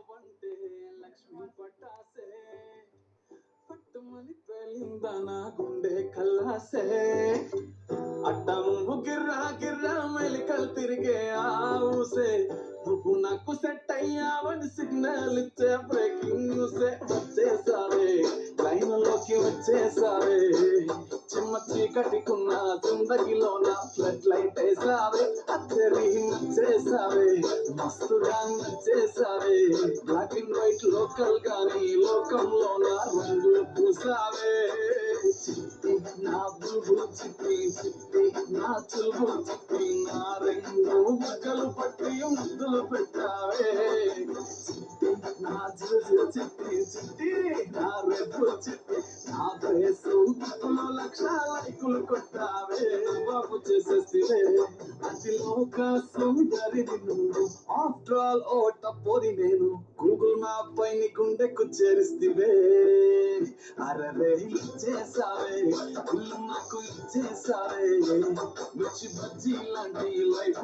అంటే లక్ష్మీ పట్టాసే పట్టుమని పేలిందా నా గుండె కల్లాసే అట్టము గిర్రా గిర్రా మెలికలు తిరిగే ఆ ఊసే నువ్వు నాకు సెట్ అయ్యావని సిగ్నల్ ఇచ్చే బ్రేకింగ్ న్యూసే వచ్చేసావే లైన్ లోకి వచ్చేసావే చిమ్మ చీకటికున్న జిందగీలోన ఫ్లడ్ లైట్ వేసావే అద్దరి చేసావే మస్తు డాన్స్ చేసావే బ్లాక్ అండ్ వైట్ లోకల్ గాని నా రంగులు పూసావే. చిట్టి నా బుల్బుల్ చిట్టి చిట్టి నా చులుబు చిట్టి నా రెండు మొక్కలు పట్టి ముద్దులు పెట్టావే. చిట్టి నా జుజు చిట్టి చిట్టి నా రెబ్బు చిట్టి నా ప్రేసు గుర్తులో లక్ష లైకులు కొట్టావే. బాబు చేసేస్తే అతిలోక నువ్వు ఆఫ్టర్ ఆల్ ఓ టపోరి నేను. గూగుల్ మ్యాప్ పై నీ గుండెకు చేరిస్తివే. అరవే ఇచ్చేసావే ఇల్లు నాకు ఇచ్చేసావే మిర్చి బజ్జీ లాంటి లైఫ్